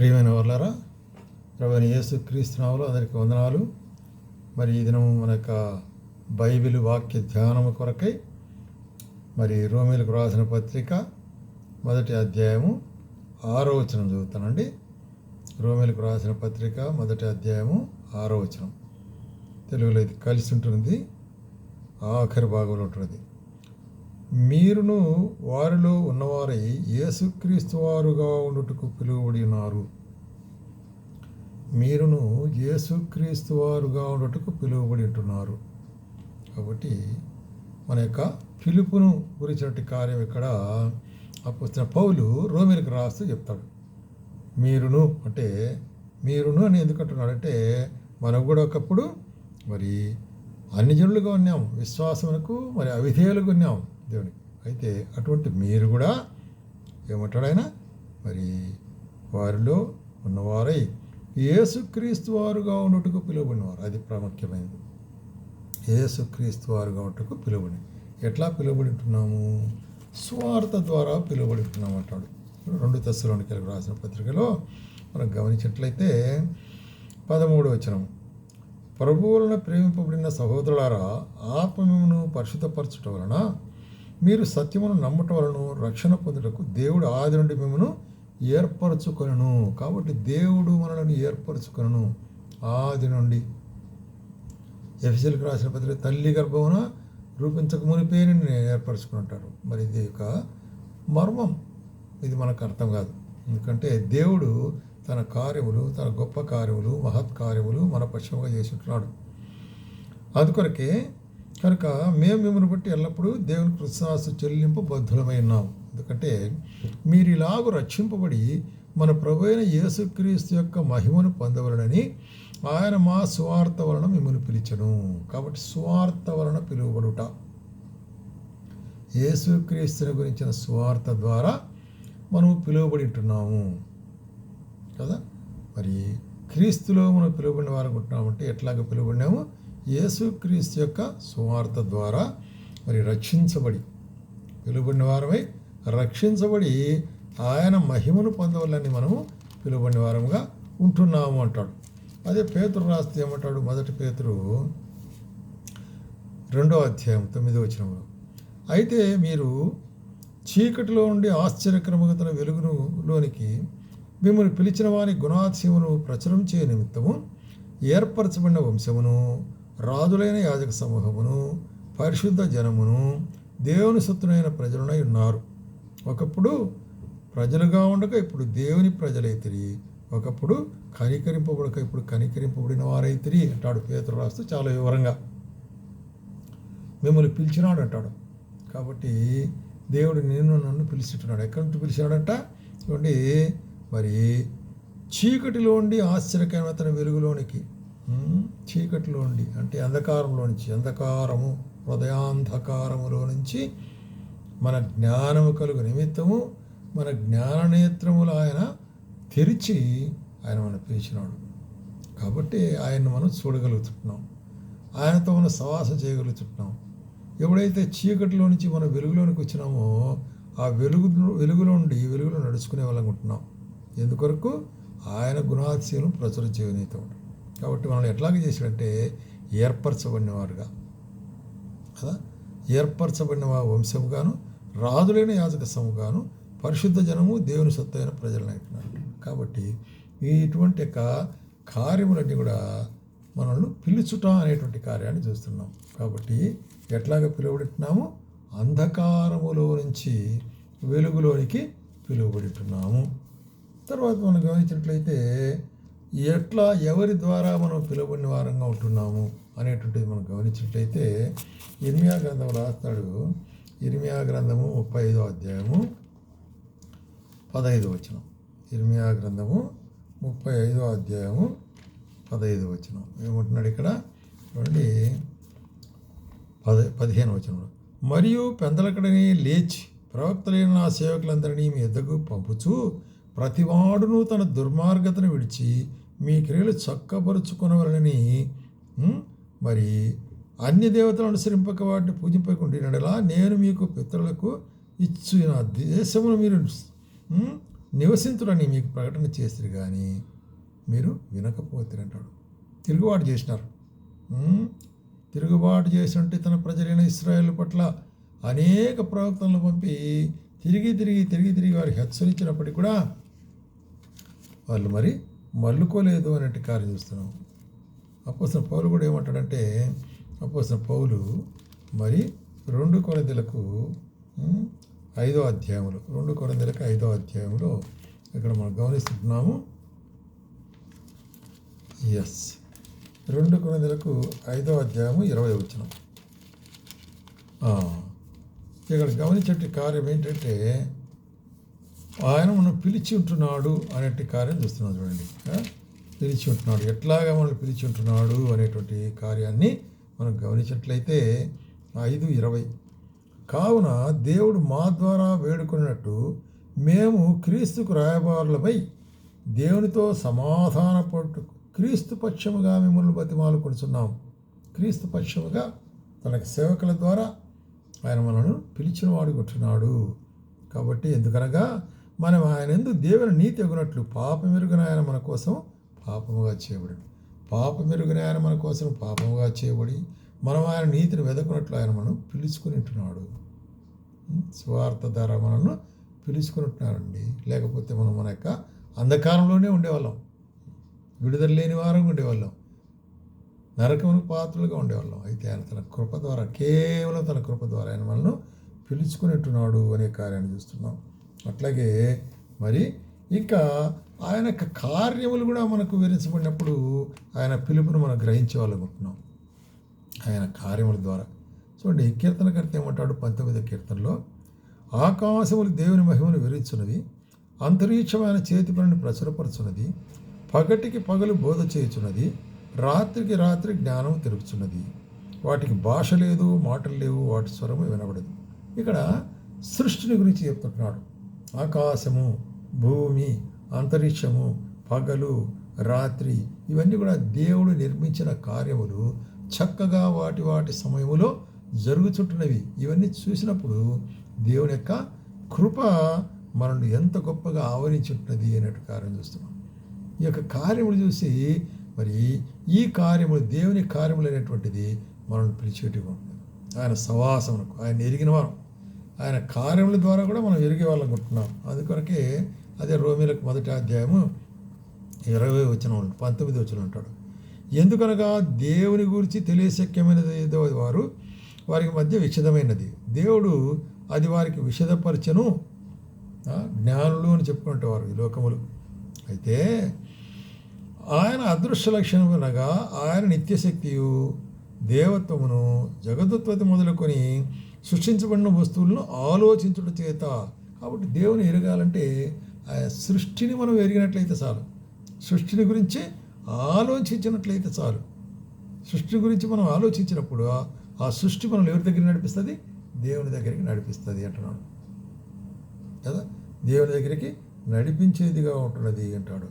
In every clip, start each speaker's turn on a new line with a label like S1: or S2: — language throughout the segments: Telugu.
S1: ప్రియమైన వర్లారా ప్రభుని యేసు క్రీస్తునాములు అందరికీ వందనాలు. మరి ఈ దినం మన యొక్క బైబిల్ వాక్య ధ్యానము కొరకై మరి రోమిలకు రాసిన పత్రిక మొదటి అధ్యాయము ఆరో వచనం చదువుతానండి. రోమిలకు రాసిన పత్రిక మొదటి అధ్యాయము ఆరో వచనం. తెలుగులో ఇది కలిసి ఉంటుంది. ఆఖరి భాగంలో ఉంటుంది. మీరును వారిలో ఉన్నవారై యేసుక్రీస్తు వారుగా ఉండుటకు పిలువబడి ఉన్నారు మీరును యేసుక్రీస్తు వారుగా ఉండుటకు పిలువబడి ఉంటున్నారు కాబట్టి మన యొక్క పిలుపును గురించినటువంటి కార్యం ఇక్కడ అప్పుడు పౌలు రోమిలకు రాస్తూ చెప్తాడు. మీరును అంటే మీరును అని ఎందుకంటున్నాడంటే మనం కూడా ఒకప్పుడు మరి అన్ని జనులుగా ఉన్నాం విశ్వాసమునకు మరి అవిధేయులుగా ఉన్నాం దేవునికి. అయితే అటువంటి మీరు కూడా ఏమంటాడు ఆయన మరి వారిలో ఉన్నవారై ఏసుక్రీస్తు వారుగా ఉన్నట్టుకు పిలువబడినవారు. అది ప్రాముఖ్యమైనది. ఏసుక్రీస్తు వారుగా ఉన్నట్టుకు పిలువబడి. ఎట్లా పిలువబడి ఉంటున్నాము స్వార్థ ద్వారా పిలువబడి ఉంటున్నాం అంటాడు. రెండు దశలోనికి రాసిన పత్రికలో మనం గమనించినట్లయితే పదమూడు వచనం. ప్రభువులను ప్రేమింపబడిన సహోదరులారా ఆత్మను పరిశుద్ధపరచుట వలన మీరు సత్యమును నమ్మటం వలన రక్షణ పొందుటకు దేవుడు ఆది నుండి మిమ్మను ఏర్పరచుకొనను. కాబట్టి దేవుడు మనలను ఏర్పరచుకొనను ఆది నుండి. ఎఫ్సిల్కి రాసిన పత్రిక తల్లి గర్భమున రూపించక మునిపే నేను ఏర్పరచుకుంటారు మరి ఇది ఒక మర్మం. ఇది మనకు అర్థం కాదు. ఎందుకంటే దేవుడు తన కార్యములు తన గొప్ప కార్యములు మహత్ కార్యములు మన పశ్చిమగా చేసి ఉంటున్నాడు. అందుకొరకే కనుక మేము మిమ్మల్ని బట్టి ఎల్లప్పుడూ దేవుని కృష్ణాసు చెల్లింపు బద్ధులమై ఉన్నాం. ఎందుకంటే మీరు ఇలాగ రక్షింపబడి మన ప్రభు అయిన యేసుక్రీస్తు యొక్క మహిమను పొందవలనని ఆయన మా స్వార్థ వలన మిమ్మల్ని పిలిచను. కాబట్టి స్వార్థ వలన పిలువబడుట. యేసుక్రీస్తుని గురించిన స్వార్థ ద్వారా మనము పిలువబడి ఉంటున్నాము. కదా? మరి క్రీస్తులో మనం పిలువబడిన వారు ఉంటున్నామంటే ఎట్లాగ పిలువబడినాము? యేసుక్రీస్తు యొక్క సువార్త ద్వారా మరి రక్షించబడి పిలువబడిన వారమై రక్షించబడి ఆయన మహిమను పొందవాలని మనము పిలువబడిన వారముగా ఉంటున్నాము అంటాడు. అదే పేతురు రాస్తే ఏమంటాడు? మొదటి పేతురు రెండో అధ్యాయం తొమ్మిదో వచనంలో. అయితే మీరు చీకటిలో ఉండి ఆశ్చర్యక్రమగా తన వెలుగును లోనికి మిమ్మల్ని పిలిచిన వారి గుణాతిశయమును ప్రచురం చేయ నిమిత్తము ఏర్పరచబడిన వంశమును రాజులైన యాజక సమూహమును పరిశుద్ధ జనమును దేవుని సొత్తునైన ప్రజలనై ఉన్నారు. ఒకప్పుడు ప్రజలుగా ఉండక ఇప్పుడు దేవుని ప్రజలైతిరి ఒకప్పుడు కనికరింపబడక ఇప్పుడు కనికరింపబడిన వారైతిరి అంటాడు పేతురు రాస్తూ చాలా వివరంగా. మిమ్మల్ని పిలిచినాడు అంటాడు. కాబట్టి దేవుడు నిన్ను నన్ను పిలిచిట్టున్నాడు ఎక్కడి నుంచి పిలిచినాడంట? చూడండి మరి చీకటిలోండి ఆశ్చర్యకరమైన తన వెలుగులోనికి. చీకటిలో ఉండి అంటే అంధకారంలో నుంచి అంధకారము హృదయాంధకారములో నుంచి మన జ్ఞానము కలుగు నిమిత్తము మన జ్ఞాననేత్రములు ఆయన తెరిచి ఆయన మనం పిలిచినాడు. కాబట్టి ఆయన్ని మనం చూడగలుగుతున్నాం. ఆయనతో మనం సవాస చేయగలుగుతున్నాం. ఎప్పుడైతే చీకటిలో నుంచి మనం వెలుగులోనికి వచ్చినామో ఆ వెలుగు వెలుగులో నుండి వెలుగులో నడుచుకునే వాళ్ళం ఉంటున్నాం ఎందుకొరకు? ఆయన గుణాతిశయం ప్రచురం చేయనీతం కాబట్టి మనం ఎట్లాగ చేసాడంటే ఏర్పరచబడిన వారుగా కదా? ఏర్పరచబడిన వంశముగాను రాజులైన యాజక సముగాను పరిశుద్ధ జనము దేవుని సొత్తైన ప్రజలను కాబట్టి ఇటువంటి యొక్క కార్యములన్నీ కూడా మనల్ని పిలుచుట అనేటువంటి కార్యాన్ని చూస్తున్నాం. కాబట్టి ఎట్లాగ పిలువబడుతున్నాము? అంధకారములో నుంచి వెలుగులోనికి పిలువబడుతున్నాము. తర్వాత మనం గమనించినట్లయితే ఎట్లా ఎవరి ద్వారా మనం పిలువని వారంగా ఉంటున్నాము అనేటువంటిది మనం గమనించినట్లయితే ఇర్మియా గ్రంథం రాస్తాడు ఇర్మియా గ్రంథము ముప్పై ఐదో అధ్యాయము పదహైదు వచనం. ఇర్మియా గ్రంథము ముప్పై ఐదో అధ్యాయము పదహైదు వచనం. ఏమంటున్నాడు ఇక్కడ? చూడండి. పద పదిహేను వచనంలో. మరియు పెందలకడనే లేచి ప్రవక్తలైన నా సేవకులందరినీ మీ ఎద్దకు పంపుచు ప్రతివాడును తన దుర్మార్గతను విడిచి మీ క్రియలు చక్కపరుచుకునవలనని మరి అన్య దేవతలను అనుసరింపక వాటిని పూజింపకుండినడలా నేను మీకు పితరులకు ఇచ్చిన దేశమును మీరు నివసించుడని మీకు ప్రకటన చేసిరు కానీ మీరు వినకపోతే అంటాడు తిరుగుబాటు చేసినారు. తిరుగుబాటు చేసినట్టు తన ప్రజలైన ఇస్రాయేల్ పట్ల అనేక ప్రవక్తలను పంపి తిరిగి తిరిగి తిరిగి తిరిగి వారికి హెచ్చరించినప్పటికీ కూడా వాళ్ళు మరి మల్లుకోలేదు అనేటి కార్యం చూస్తున్నాం. అపోసిన పౌలు కూడా ఏమంటాడంటే అపోసిన పౌలు మరి రెండు కొరందెలకు ఐదో అధ్యాయములు రెండు కొరందెలకు ఐదో అధ్యాయంలో ఇక్కడ మనం గమనిస్తున్నాము. ఎస్ రెండు కొరందెలకు ఐదో అధ్యాయము ఇరవై వచ్చిన ఇక్కడ గమనించే కార్యం ఏంటంటే ఆయన మనం పిలిచి ఉంటున్నాడు అనేటి కార్యం చూస్తున్నాం చూడండి. పిలిచి ఉంటున్నాడు. ఎట్లాగా మనల్ని పిలిచి ఉంటున్నాడు అనేటువంటి కార్యాన్ని మనం గమనించినట్లయితే ఐదు ఇరవై. కావున దేవుడు మా ద్వారా వేడుకున్నట్టు మేము క్రీస్తుకు రాయబారులపై దేవునితో సమాధాన పట్టు క్రీస్తు పక్షముగా మిమ్మల్ని బతిమాలుకొడుచున్నాం క్రీస్తు పక్షముగా తనకి సేవకుల ద్వారా ఆయన మనను పిలిచిన వాడు కొట్టున్నాడు కాబట్టి ఎందుకనగా మనం ఆయన ఎందుకు దేవుని నీతి ఎగునట్లు పాపమెరుగున ఆయన మన కోసం పాపముగా చేయబడి పాపమెరుగున ఆయన మన కోసం పాపముగా చేయబడి మనం ఆయన నీతిని వెదకున్నట్లు ఆయన మనం పిలుచుకునింటున్నాడు స్వార్థ ధర మనల్ని పిలుచుకుని ఉంటున్నారండి లేకపోతే మనం మన యొక్క అంధకారంలోనే ఉండేవాళ్ళం. విడుదల లేని వారం ఉండేవాళ్ళం. నరకమును పాత్రలుగా ఉండేవాళ్ళం. అయితే ఆయన తన కృప ద్వారా కేవలం తన కృప ద్వారా ఆయన మనల్ని పిలుచుకునేట్టున్నాడు అనే కార్యాన్ని చూస్తున్నాం. అట్లాగే మరి ఇంకా ఆయన యొక్క కార్యములు కూడా మనకు వివరించబడినప్పుడు ఆయన పిలుపును మనం గ్రహించేవాళ్ళనుకుంటున్నాం ఆయన కార్యముల ద్వారా. చూడండి కీర్తనకర్త ఏమంటాడు? పంతొమ్మిదో కీర్తనలో ఆకాశములు దేవుని మహిమను వివరించున్నవి అంతరిక్షమైన చేతి పనిని ప్రచురపరుచున్నది పగటికి పగలు బోధ చేయుచున్నది రాత్రికి రాత్రి జ్ఞానం తెలుపుచున్నది. వాటికి భాష లేదు మాటలు లేవు వాటి స్వరము వినబడదు. ఇక్కడ సృష్టిని గురించి చెప్తున్నాడు. ఆకాశము భూమి అంతరిక్షము పగలు రాత్రి ఇవన్నీ కూడా దేవుడు నిర్మించిన కార్యములు చక్కగా వాటి వాటి సమయములో జరుగుతుంటున్నవి ఇవన్నీ చూసినప్పుడు దేవుని యొక్క కృప మనల్ని ఎంత గొప్పగా ఆవరించుంటున్నది అనేటు కార్యం చూస్తున్నాం. ఈ యొక్క కార్యములు చూసి మరి ఈ కార్యములు దేవుని కార్యములు అనేటువంటిది మనల్ని పిలిచేటిగా ఉంటుంది ఆయన సవాసమునకు ఆయన ఎరిగిన వారం. ఆయన కార్యముల ద్వారా కూడా మనం ఎరిగే వాళ్ళం అనుకుంటున్నాం. అందుకొరకే అదే రోమిలకు మొదటి అధ్యాయము ఇరవై వచ్చిన పంతొమ్మిది వచ్చిన ఉంటాడు ఎందుకనగా దేవుని గురించి తెలియశక్యమైనది ఏదో వారు వారికి మధ్య విషదమైనది. దేవుడు అది వారికి విషదపరచను. జ్ఞానులు అని చెప్పుకుంటేవారు ఈ లోకములు. అయితే ఆయన అదృశ్య లక్షణం అనగా ఆయన నిత్యశక్తియు దేవత్వమును జగదుత్వతి మొదలుకొని సృష్టించబడిన వస్తువులను ఆలోచించుట చేత. కాబట్టి దేవుని ఎరగాలంటే ఆ సృష్టిని మనం ఎరిగినట్లయితే చాలు. సృష్టిని గురించి ఆలోచించినట్లయితే చాలు. సృష్టి గురించి మనం ఆలోచించినప్పుడు ఆ- సృష్టి మనం ఎవరి దగ్గర నడిపిస్తుంది? దేవుని దగ్గరికి నడిపిస్తుంది అంటున్నాడు. కదా? దేవుని దగ్గరికి నడిపించేదిగా ఉంటున్నది అంటాడు.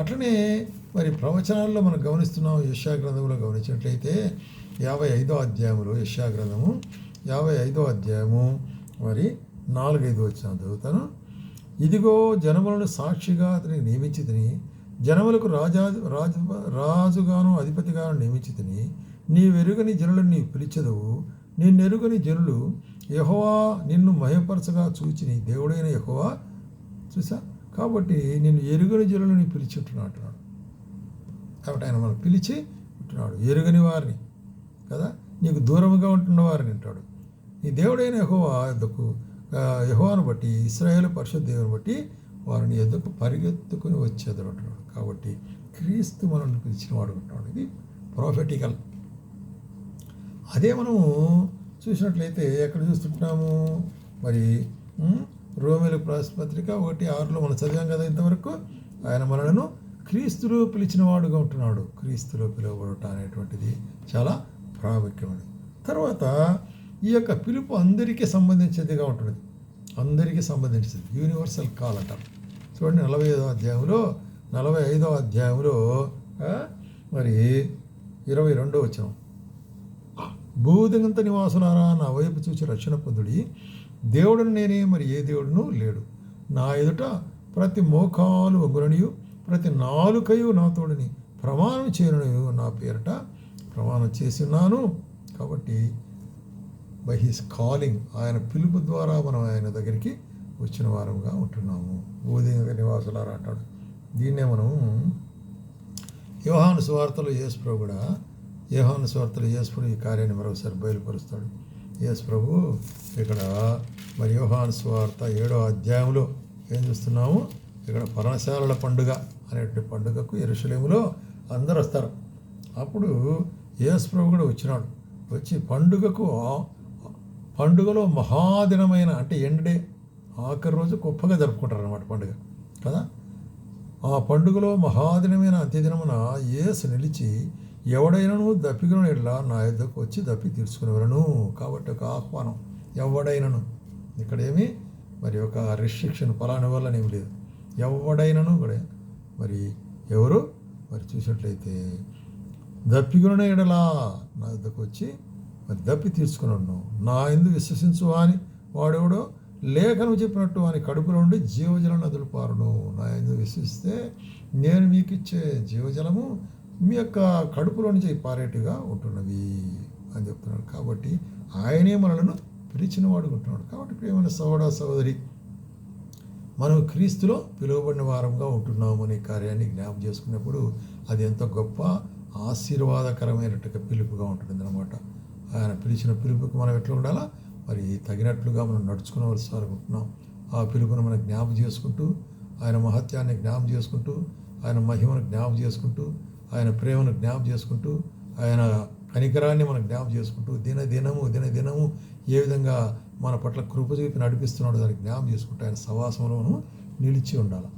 S1: అట్లనే మరి ప్రవచనాల్లో మనం గమనిస్తున్నాం యశాగ్రంథంలో గమనించినట్లయితే యాభై ఐదో అధ్యాయంలో యశాగ్రంథము యాభై ఐదో అధ్యాయము మరి నాలుగైదు వచ్చిన చదువుతాను. ఇదిగో జనములను సాక్షిగా అతనికి నియమించి తిని జనములకు రాజా రాజు రాజుగాను అధిపతిగాను నియమించి తిని నీ వెరుగని జనులను నీ పిలిచెదవు. నిన్నెరుగని జనులు యహోవా నిన్ను మహపరచగా చూచి నీ దేవుడైన యహోవా చూసా. కాబట్టి నిన్ను ఎరుగని జనులు నీ పిలిచి ఉంటున్నాడు కాబట్టి ఆయన మనం పిలిచి ఉంటున్నాడు. ఎరుగని వారిని కదా నీకు దూరంగా ఉంటున్న వారిని అంటాడు. నీ దేవుడైన యహోవా ఎందుకు? యహోవాను బట్టి ఇస్రాయేల్ పరిశుద్ధ దేవుని బట్టి వారిని ఎందుకు పరిగెత్తుకుని వచ్చేది అంటున్నాడు కాబట్టి క్రీస్తు మనల్ని పిలిచిన వాడు అంటున్నాడు. ఇది ప్రాఫిటికల్ అదే మనము చూసినట్లయితే ఎక్కడ చూస్తుంటున్నాము మరి రోమిల పత్రిక ఒకటి ఆరులో మనం చదివాం కదా ఇంతవరకు? ఆయన మనలను క్రీస్తులో పిలిచిన వాడుగా ఉంటున్నాడు. క్రీస్తులో పిలువబడట అనేటువంటిది చాలా ప్రాముఖ్యమైనది. తర్వాత ఈ యొక్క పిలుపు అందరికీ సంబంధించినదిగా ఉంటుంది. అందరికీ సంబంధించింది యూనివర్సల్ కాల్ అంటారు చూడండి నలభై ఐదో అధ్యాయంలో నలభై ఐదో అధ్యాయంలో మరి ఇరవై రెండో వచ్చినాం భూదిగంత నివాసులారా నా వైపు చూసి రక్షణ పొందుడి. దేవుడును నేనే మరి ఏ దేవుడును లేడు. నా ఎదుట ప్రతి మోకాలు ఒగురనియు ప్రతి నాలుకయు నాతోడిని ప్రమాణం చేయను నా పేరట ప్రమాణం ఉన్నాను కాబట్టి బై హిస్ కాలింగ్ ఆయన పిలుపు ద్వారా మనం ఆయన దగ్గరికి వచ్చిన వారంగా ఉంటున్నాము. బోధింగ నివాసులారా అంటాడు. దీన్నే మనం యోహాను సువార్తలో యేసు ప్రభు కూడా యోహాను సువార్తలో యేసు ప్రభు ఈ కార్యాన్ని మరొకసారి బయలుపరుస్తాడు. యేసు ప్రభు ఇక్కడ మరి యోహాను సువార్త ఏడో అధ్యాయంలో ఏం చూస్తున్నాము? ఇక్కడ పర్ణశాలల పండుగ అనేటువంటి పండుగకు ఎరుసలేములో అందరు వస్తారు అప్పుడు యేసు ప్రభు కూడా వచ్చినాడు. వచ్చి పండుగకు పండుగలో మహాదినమైన అంటే ఎండ్ డే ఆఖరి రోజు గొప్పగా జరుపుకుంటారు అన్నమాట పండుగ కదా? ఆ పండుగలో మహాదినమైన అంత్యదినమున ఏసు నిలిచి ఎవడైనను దప్పికను ఎట్లా నా యుద్ధకు వచ్చి దప్పి తీర్చుకునేవరను కాబట్టి ఒక ఆహ్వానం. ఎవడైనను? ఇక్కడేమి? మరి ఒక రిస్ట్రిక్షన్ పలాని వల్ల ఏమి లేదు. ఎవడైనను కూడా మరి ఎవరు? మరి చూసినట్లయితే దప్పిగున ఎడలా నా యుద్ధకు వచ్చి మరి దప్పి తీర్చుకున్నాను నా ఎందు విశ్వసించు అని వాడెవడో? లేఖను చెప్పినట్టు అని కడుపులో ఉండి జీవజల నదులు పారును నా ఎందు విశ్వసిస్తే నేను మీకు ఇచ్చే జీవజలము మీ యొక్క కడుపులో నుంచి పారేట్టుగా ఉంటున్నవి అని చెప్తున్నాడు. కాబట్టి ఆయనే మనలను పిలిచిన వాడుకుంటున్నాడు కాబట్టి ప్రేమైన సహోదర సహోదరి మనం క్రీస్తులో పిలువబడిన వారంగా ఉంటున్నాము అనే కార్యాన్ని జ్ఞాపం చేసుకున్నప్పుడు అది ఎంతో గొప్ప ఆశీర్వాదకరమైనట్టుగా పిలుపుగా ఉంటుంది అన్నమాట ఆయన పిలిచిన పిలుపుకి మనం ఎట్లా ఉండాలా? మరి తగినట్లుగా మనం నడుచుకునవలసి అనుకుంటున్నాం ఆ పిలుపును మనం జ్ఞాపం చేసుకుంటూ ఆయన మహత్యాన్ని జ్ఞాపం చేసుకుంటూ ఆయన మహిమను జ్ఞాపం చేసుకుంటూ ఆయన ప్రేమను జ్ఞాపం చేసుకుంటూ ఆయన కనికరాన్ని మనం జ్ఞాపం చేసుకుంటూ దిన దినము దిన దినము ఏ విధంగా మన పట్ల కృప చూపి నడిపిస్తున్నాడో దాన్ని జ్ఞాపం చేసుకుంటూ ఆయన సవాసంలోనూ నిలిచి ఉండాలి?